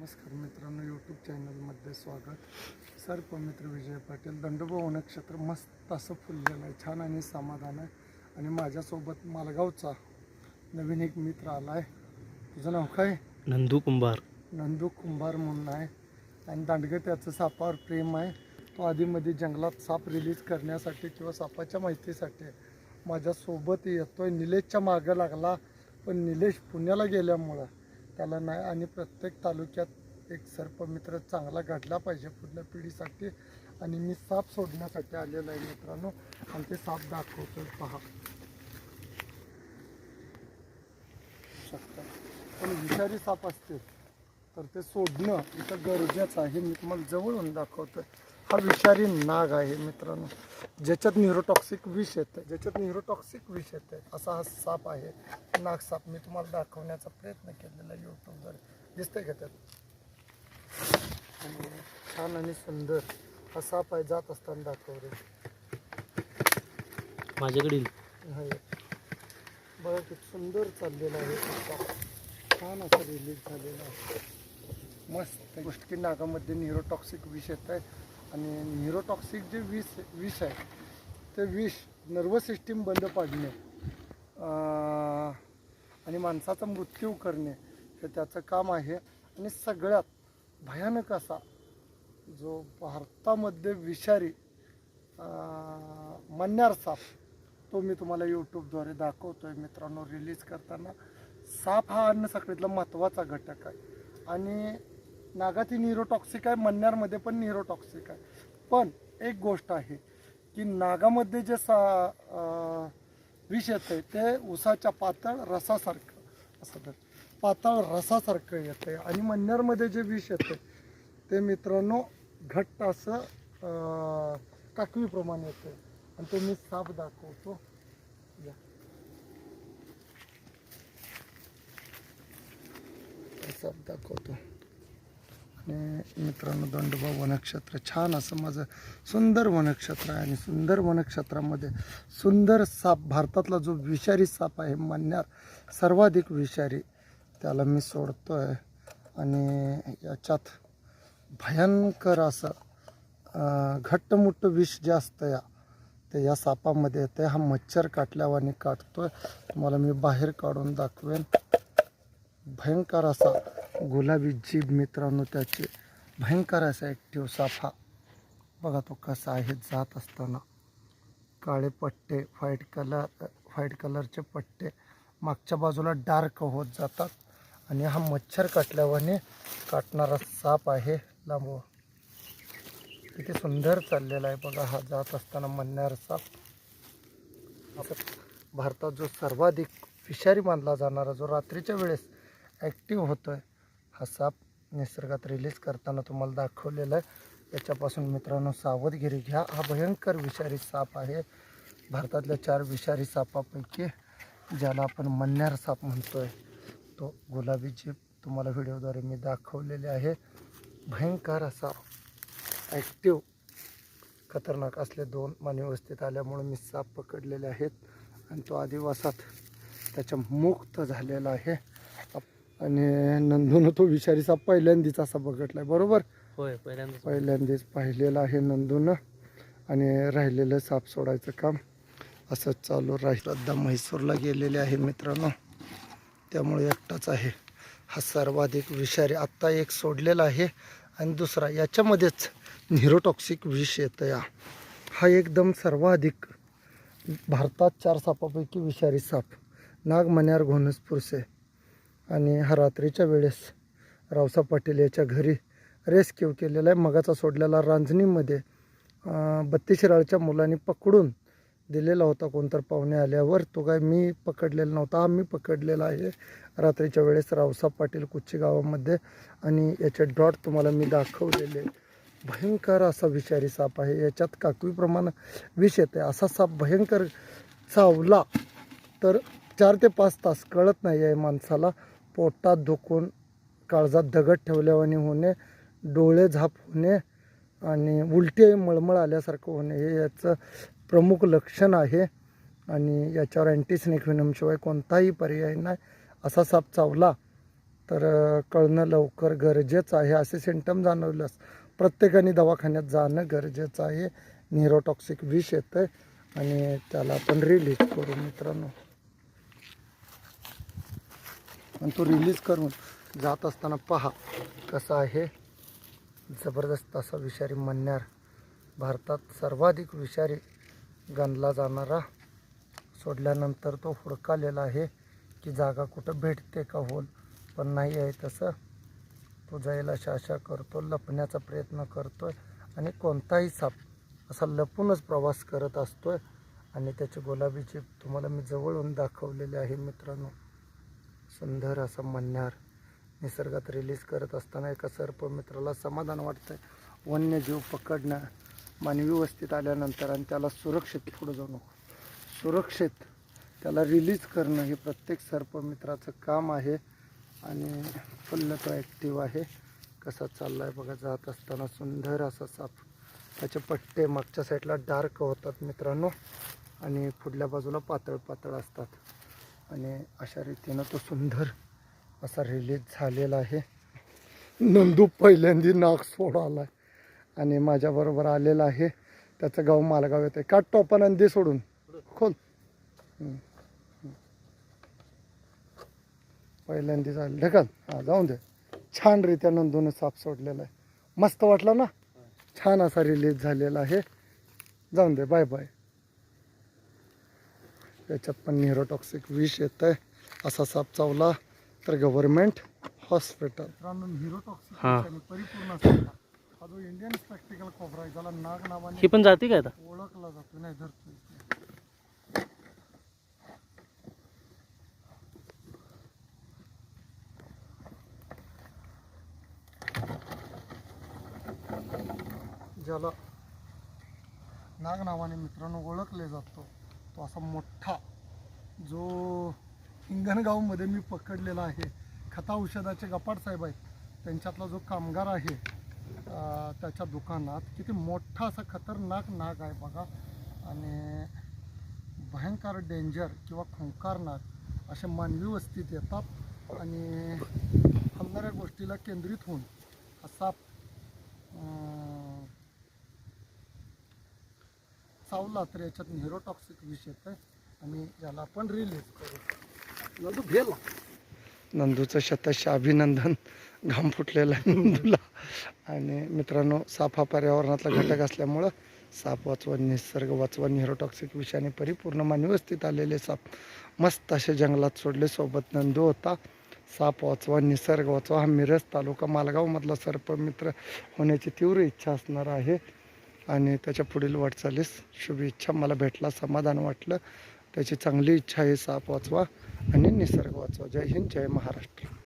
नमस्कार मित्रांनो यूट्यूब चॅनलमध्ये स्वागत. सर्प मित्र विजय पाटील दंडोबा नक्षत्र मस्त असं फुललेलं आहे छान आणि समाधान आहे. आणि माझ्यासोबत मालगावचा नवीन एक मित्र आला आहे तुझं नाव काय? नंदू कुंभार. नंदू कुंभार म्हणून आहे. आणि दांडगे त्याचं सापावर प्रेम आहे. तो आधीमध्ये जंगलात साप रिलीज करण्यासाठी किंवा सापाच्या माहितीसाठी माझ्यासोबत येतोय. निलेशच्या मागं लागला पण निलेश पुण्याला गेल्यामुळं त्याला नाही आणि प्रत्येक तालुक्यात एक सर्पमित्र चांगला घडला पाहिजे पुढल्या पिढीसाठी. आणि मी साप सोडण्यासाठी आलेलो आहे मित्रांनो. आणि ते साप दाखवतो पहा. शकता. पण विषारी साप असतील तर ते सोडणं इथं गरजेचं आहे. मी तुम्हाला जवळून दाखवतोय. हा विषारी नाग आहे मित्रांनो. ज्याच्यात न्यूरोटॉक्सिक विष येतं ज्याच्यात न्यूरोटॉक्सिक विष येतं असा हा साप आहे. नाग साप मी तुम्हाला दाखवण्याचा प्रयत्न केलेला आहे यूट्यूबवर दिसतंय का त्यात छान आणि सुंदर हा साप आहे जात असताना दाखव रे. माझ्याकडील आहे बघा किती सुंदर चाललेला आहे छान असं रिलीज झालेला आहे. मस्त गोष्टी नागामध्ये न्यूरोटॉक्सिक विष येत आहे आणि न्युरोटॉक्सिक जे विष विष आहे ते विष नर्वस सिस्टीम बंद पाडणे आणि माणसाचा मृत्यू करणे हे त्याचं काम आहे. आणि सगळ्यात भयानक असा जो भारतामध्ये विषारी मन्यार साप तो मी तुम्हाला यूट्यूबद्वारे दाखवतो आहे मित्रांनो. रिलीज करताना साप हा अन्न साखळीतला महत्त्वाचा घटक आहे. आणि नागाची न्यूरोटॉक्सिक आहे मन्यारमध्ये पण न्यूरोटॉक्सिक आहे. पण एक गोष्ट आहे की नागामध्ये जे सा विष येतं ते उसाच्या पातळ रसासारखं असं पातळ रसासारखं येतं आणि मन्यारमध्ये जे विष येतं ते मित्रांनो घट्ट असं काकवीप्रमाणे येतं आणि ते मी साप दाखवतो. या. साप दाखवतो. आणि मित्रांनो दंडोबा वनक्षेत्र छान असं माझं सुंदर वनक्षेत्र आहे. आणि सुंदर वनक्षेत्रामध्ये सुंदर साप भारतातला जो विषारी साप आहे मान्यार सर्वाधिक विषारी त्याला मी सोडतो आहे आणि याच्यात भयंकर असं घट्टमुट्ट विष जे असतं या ते या सापामध्ये येते हा मच्छर काटल्यावानी आहे तुम्हाला मी बाहेर काढून दाखवेन. भयंकर असा गुलाबी जीभ मित्रांनो त्याचे भयंकर असा ॲक्टिव्ह साप हा बघा तो कसा आहे जात असताना. काळे पट्टे व्हाईट कलर व्हाईट कलरचे पट्टे. मागच्या बाजूला डार्क होत जातात. आणि हा मच्छर काटल्यावाने काटणारा साप आहे लांबव किती सुंदर चाललेला आहे बघा हा जात असताना म्हणणार साप. भारतात जो सर्वाधिक विषारी मानला जाणारा जो रात्रीच्या वेळेस ॲक्टिव्ह होतो आहे हा साप निसर्गात रिलीज करताना तुम्हाला दाखवलेला आहे. याच्यापासून मित्रांनो सावधगिरी घ्या. हा भयंकर विषारी साप आहे. भारतातल्या चार विषारी सापापैकी ज्याला आपण मन्यार साप म्हणतोय तो गुलाबी जीप तुम्हाला व्हिडिओद्वारे मी दाखवलेले आहे. भयंकर असा ॲक्टिव्ह खतरनाक असले दोन माने व्यवस्थित आल्यामुळे मी साप पकडलेले आहेत आणि तो आदिवासात त्याच्या मुक्त झालेला आहे. आणि नंदूनं तो विषारी साप पहिल्यांदाच असा बघितलाय बरोबर? होय पहिल्यांदाच. पहिल्यांदाच पाहिलेलं आहे नंदूनं आणि राहिलेलं साप सोडायचं काम असंच चालू राहील. श्रद्धा म्हैसूरला गेलेले आहे मित्रांनो. त्यामुळे एकटाच आहे. हा सर्वाधिक विषारी आत्ता एक सोडलेला आहे आणि दुसरा याच्यामध्येच न्यूरोटॉक्सिक विष येतं या हा एकदम सर्वाधिक भारतात चार सापापैकी विषारी साप. नाग मन्यार घोणस पुरसे आणि हा रात्रीच्या वेळेस रावसा पाटील याच्या घरी रेस्क्यू केलेला आहे. मगाचा सोडलेला रांजणीमध्ये अं, बत्तीस मुलांनी पकडून दिलेला होता कोणतर पाहुणे आल्यावर. तो काय मी पकडलेला नव्हता आम्ही पकडलेला आहे. रात्रीच्या वेळेस रावसा पाटील कुच्ची गावामध्ये आणि याचे डॉट तुम्हाला मी दाखवलेले. भयंकर असा विषारी साप आहे. याच्यात काकवीप्रमाणे विष येते. असा साप भयंकर चावला तर चार ते पाच तास कळत नाही आहे माणसाला. पोटात दुखून काळजात दगड ठेवल्यावाने होणे डोळे झाप होणे आणि उलटी मळमळ आल्यासारखं होणे हे याचं प्रमुख लक्षण आहे. आणि याच्यावर अँटीस्नेक कोणताही पर्याय नाही. असा साप चावला तर कळणं लवकर गरजेचं आहे असे सिमटम जाणवल्यास प्रत्येकाने दवाखान्यात जाणं गरजेचं आहे. न्यूरोटॉक्सिक विष येतं आणि त्याला आपण रिलीज करू मित्रांनो. आणि तो रिलीज करून जात असताना पहा कसा आहे. जबरदस्त असा विषारी मन्यार. भारतात सर्वाधिक विषारी गणला जाणारा सोडल्यानंतर तो हुडकालेला आहे की जागा कुठं भेटते का होल पण नाही आहे तसं. तो जाईल अशा आशा करतो लपण्याचा प्रयत्न करतोय आणि कोणताही साप असा लपूनच प्रवास करत असतोय. आणि त्याचे गुलाबीचे तुम्हाला मी जवळून दाखवलेले आहे मित्रांनो. सुंदर असा मन्यार निसर्गात रिलीज करत असताना एका सर्प मित्राला समाधान वाटतं वन्यजीव पकडणं मानवी वस्तीत आल्यानंतर आणि त्याला सुरक्षित पुढं जाऊ नको सुरक्षित त्याला रिलीज करणं हे प्रत्येक सर्पमित्राचं काम आहे आणि फुल्ल तो ॲक्टिव्ह आहे. कसा चालला आहे बघा जात असताना सुंदर असा साप. त्याचे पट्टे मागच्या साईडला डार्क होतात मित्रांनो आणि पुढल्या बाजूला पातळ पातळ असतात. आणि अशा रीतीनं तो सुंदर असा रिलीज झालेला आहे. नंदू पहिल्यांदी नाक सोड आला आणि माझ्याबरोबर आलेला आहे. त्याचं गाव मालगाव येते का टोपा नंदी सोडून. खोल. पहिल्यांदी झालं ढकल. हां जाऊन दे. छान रित्या नंदून साप सोडलेला आहे. मस्त वाटला ना? छान असा रिलीज झालेला आहे. जाऊन दे. बाय बाय त्याच्यात पण न्यूरोटॉक्सिक विष येत आहे असा साप चावला तर गव्हर्नमेंट हॉस्पिटल. न्यूरोटॉक्सिक हा. परिपूर्ण असलेला हा जो इंडियन स्पेक्टिकल कोबरा आहे ज्याला नाग नावाने ही पण जाते का आता? ओळखला जातो. नाही धरतो ज्याला नाग नावाने मित्रांनो ओळखले जातो. तो असा मोठा जो हिंगणगावमध्ये मी पकडलेला आहे खता औषधाचे गपाट साहेब आहेत त्यांच्यातला जो कामगार आहे त्याच्या दुकानात किती मोठा असा खतरनाक नाग आहे बघा. आणि भयंकर डेंजर किंवा खुंकार नाग असे मानवी वस्तीत येतात. आणि हलणाऱ्या गोष्टीला केंद्रित होऊन हा साप चावला तर याच्यात न्यूरोटॉक्सिक विष येत आहे आणि याला आपण रिलीज करू. नंदू गेला नंदूचं शतश अभिनंदन. घाम फुटलेला आहे नंदूला. आणि मित्रांनो साप हा पर्यावरणातला घटक असल्यामुळं साप वाचवा निसर्ग वाचवा. न्यूरोटॉक्सिक विषयाने परिपूर्ण मानवस्थित आलेले साप मस्त असे जंगलात सोडले. सोबत नंदू होता. साप वाचवा निसर्ग वाचवा. हा मिरज तालुका मालगावमधला सर्पमित्र होण्याची तीव्र इच्छा असणार आहे. आणि त्याच्या पुढील वाटचालीस शुभ इच्छा. मला भेटला समाधान वाटलं. त्याची चांगली इच्छा आहे साप वाचवा आणि निसर्ग वाचवा. जय हिंद जय महाराष्ट्र.